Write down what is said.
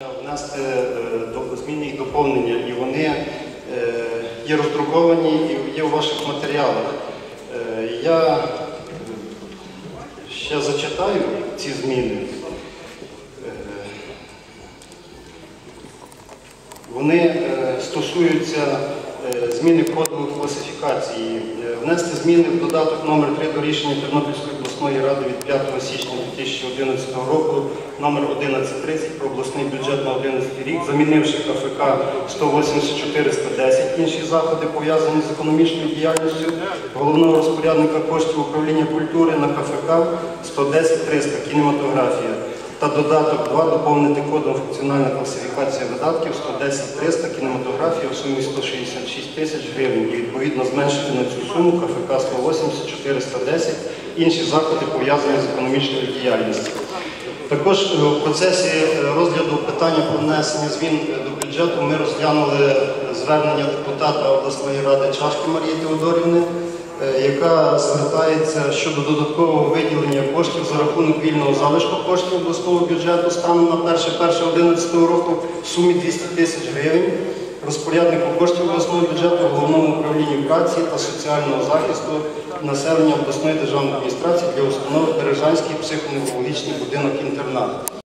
внести нас це зміни і доповнення, і вони е, є роздруковані і є у ваших матеріалах. Е, Я е, ще зачитаю ці зміни. Е, Вони е, стосуються е, зміни кодової класифікації. Е, Внести зміни в додаток номер 3 до рішення Тернопільської обласної ради від 5 січня 2011 року номер 1130 про обласний бюджет на 11 рік, замінивши КФК 180-410 інші заходи пов'язані з економічною діяльністю головного розпорядника коштів управління культури на КФК 110-300 кінематографія та додаток 2 доповнити кодом функціональна класифікація видатків 110-300 кінематографія в сумі 166 тисяч гривень і відповідно зменшити на цю суму КФК 180-410 інші заходи пов'язані з економічною діяльністю. Також е, в процесі е, розгляду питання про внесення змін е, до бюджету ми розглянули звернення депутата обласної ради Чашки Марії Теодорівни, яка звертається щодо додаткового виділення коштів за рахунок вільного залишку коштів обласного бюджету станом на 1.1.11 року в сумі 200 тисяч гривень розпоряднику коштів обласного бюджету, головному управлінню праці та соціального захисту населення обласної державної адміністрації для установи Бережанський психоневрологічний будинок-інтернат.